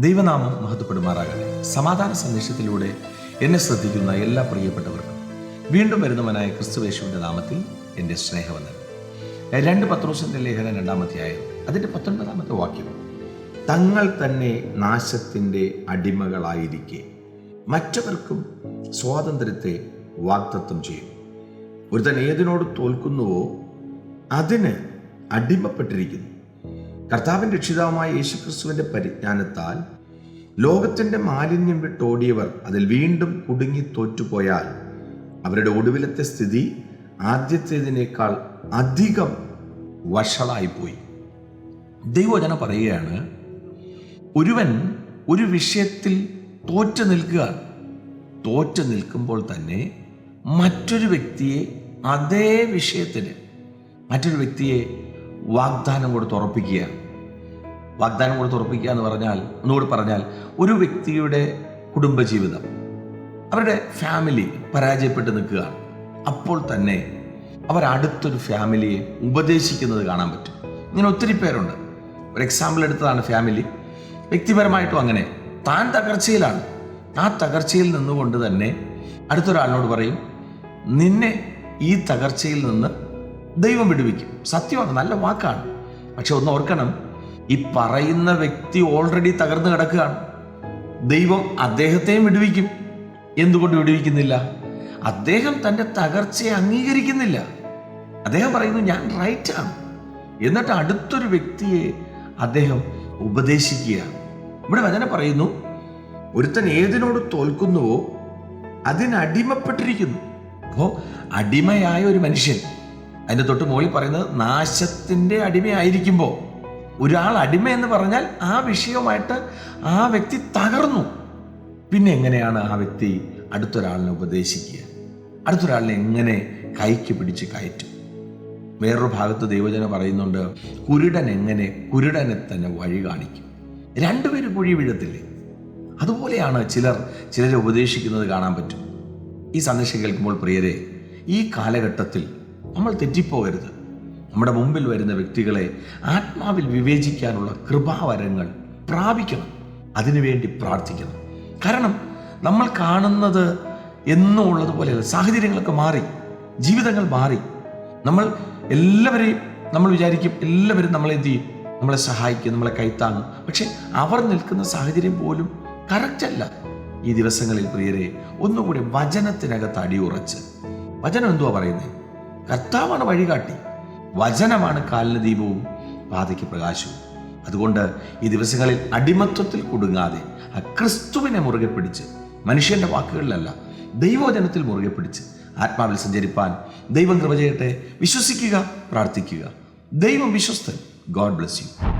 ദൈവനാമം മഹത്വപ്പെടുമാറാകട്ടെ. സമാധാന സന്ദേശത്തിലൂടെ എന്നെ ശ്രദ്ധിക്കുന്ന എല്ലാ പ്രിയപ്പെട്ടവർക്കും വീണ്ടും വരുന്നവനായ ക്രിസ്തുവേശുവിന്റെ നാമത്തിൽ എന്റെ സ്നേഹവന്ദനം. രണ്ട് പത്രോസിന്റെ ലേഖനം രണ്ടാമധ്യായം അതിന്റെ പത്തൊൻപതാമത്തെ വാക്യം. തങ്ങൾ തന്നെ നാശത്തിന്റെ അടിമകളായിരിക്കെ. മറ്റവർക്കും സ്വാതന്ത്ര്യത്തെ വാഗ്ദത്വം ചെയ്യും. ഒരുത്തൻ ഏതിനോട് തോൽക്കുന്നുവോ അതിന് അടിമപ്പെട്ടിരിക്കുന്നു. കർത്താവിൻ രക്ഷിതാവുമായ യേശുക്രിസ്തുവിന്റെ പരിജ്ഞാനത്താൽ ലോകത്തിന്റെ മാലിന്യം വിട്ടോടിയവർ അതിൽ വീണ്ടും കുടുങ്ങി തോറ്റുപോയാൽ അവരുടെ ഒടുവിലത്തെ സ്ഥിതി ആദ്യത്തേതിനേക്കാൾ അധികം വഷളായിപ്പോയി. ദൈവവചന പറയുകയാണ് ഒരുവൻ ഒരു വിഷയത്തിൽ തോറ്റു നിൽക്കുക തോറ്റു നിൽക്കുമ്പോൾ തന്നെ മറ്റൊരു വ്യക്തിയെ അതേ വിഷയത്തിന് മറ്റൊരു വ്യക്തിയെ വാഗ്ദാനം കൊടുത്ത് ഉറപ്പിക്കുക. വാഗ്ദാനം കൊടുത്ത് ഉറപ്പിക്കുക എന്ന് പറഞ്ഞാൽ ഒന്നുകൂടി പറഞ്ഞാൽ ഒരു വ്യക്തിയുടെ കുടുംബജീവിതം അവരുടെ ഫാമിലി പരാജയപ്പെട്ട് നിൽക്കുക അപ്പോൾ തന്നെ അവർ അടുത്തൊരു ഫാമിലിയെ ഉപദേശിക്കുന്നത് കാണാൻ പറ്റും. ഇങ്ങനെ ഒത്തിരി പേരുണ്ട്. ഒരു എക്സാമ്പിൾ എടുത്തതാണ് ഫാമിലി വ്യക്തിപരമായിട്ടും അങ്ങനെ. താൻ തകർച്ചയിലാണ്. ആ തകർച്ചയിൽ നിന്നുകൊണ്ട് തന്നെ അടുത്തൊരാളിനോട് പറയും നിന്നെ ഈ തകർച്ചയിൽ നിന്ന് ദൈവം വിടുവിക്കും. സത്യമാണ് നല്ല വാക്കാണ്. പക്ഷെ ഒന്ന് ഓർക്കണം ഈ പറയുന്ന വ്യക്തി ഓൾറെഡി തകർന്നു കിടക്കുകയാണ്. ദൈവം അദ്ദേഹത്തെയും വിടുവിക്കും. എന്തുകൊണ്ട് വിടുവിക്കുന്നില്ല? അദ്ദേഹം തന്റെ തകർച്ചയെ അംഗീകരിക്കുന്നില്ല. അദ്ദേഹം പറയുന്നു ഞാൻ റൈറ്റാണ് എന്നിട്ട് അടുത്തൊരു വ്യക്തിയെ അദ്ദേഹം ഉപദേശിക്കുക ഇവിടെ വചന പറയുന്നു ഒരുത്തൻ ഏതിനോട് തോൽക്കുന്നുവോ അതിനടിമപ്പെട്ടിരിക്കുന്നു. അപ്പോൾ അടിമയായ ഒരു മനുഷ്യൻ അതിന്റെ തൊട്ട് മുകളിൽ പറയുന്നത് നാശത്തിന്റെ അടിമയായിരിക്കുമ്പോൾ ഒരാൾ അടിമ എന്ന് പറഞ്ഞാൽ ആ വിഷയവുമായിട്ട് ആ വ്യക്തി തകർന്നു. പിന്നെ എങ്ങനെയാണ് ആ വ്യക്തി അടുത്തൊരാളിനെ ഉപദേശിക്കുക? അടുത്തൊരാളിനെ എങ്ങനെ കൈക്ക് പിടിച്ച് കയറ്റും? വേറൊരു ഭാഗത്ത് ദൈവജന പറയുന്നുണ്ട് കുരുടൻ എങ്ങനെ കുരുടനെ തന്നെ വഴി കാണിക്കും? രണ്ടുപേരും കുഴി വീഴത്തില്ലേ? അതുപോലെയാണ് ചിലർ ചിലരെ ഉപദേശിക്കുന്നത് കാണാൻ പറ്റും. ഈ സന്ദേശം കേൾക്കുമ്പോൾ പ്രിയരെ ഈ കാലഘട്ടത്തിൽ നമ്മൾ തെറ്റിപ്പോകരുത് നമ്മുടെ മുമ്പിൽ വരുന്ന വ്യക്തികളെ ആത്മാവിൽ വിവേചിക്കാനുള്ള കൃപാവരങ്ങൾ പ്രാപിക്കണം. അതിനുവേണ്ടി പ്രാർത്ഥിക്കണം. കാരണം നമ്മൾ കാണുന്നത് എന്നും ഉള്ളതുപോലെയല്ല സാഹചര്യങ്ങളൊക്കെ മാറി. ജീവിതങ്ങൾ മാറി. നമ്മൾ എല്ലാവരെയും നമ്മൾ വിചാരിക്കും എല്ലാവരും നമ്മളെ എന്ത് ചെയ്യും? നമ്മളെ സഹായിക്കും നമ്മളെ കൈത്താങ്ങും. പക്ഷെ അവർ നിൽക്കുന്ന സാഹചര്യം പോലും കറക്റ്റ് അല്ല. ഈ ദിവസങ്ങളിൽ പ്രിയരെ ഒന്നുകൂടി വചനത്തിനകത്ത് അടിയുറച്ച്. വചനം എന്തുവാ പറയുന്നത് കർത്താവാണ് വഴികാട്ടി. വചനമാണ് കാലിന് ദീപവും പാതയ്ക്ക് പ്രകാശവും. അതുകൊണ്ട് ഈ ദിവസങ്ങളിൽ അടിമത്വത്തിൽ കുടുങ്ങാതെ ആ ക്രിസ്തുവിനെ മുറുകെ പിടിച്ച് മനുഷ്യന്റെ വാക്കുകളിലല്ല ദൈവവചനത്തിൽ മുറുകെ പിടിച്ച് ആത്മാവിൽ സഞ്ചരിപ്പാൻ ദൈവം കൃപ ചെയ്യട്ടെ. വിശ്വസിക്കുക പ്രാർത്ഥിക്കുക. ദൈവം വിശ്വസ്തൻ. God bless you.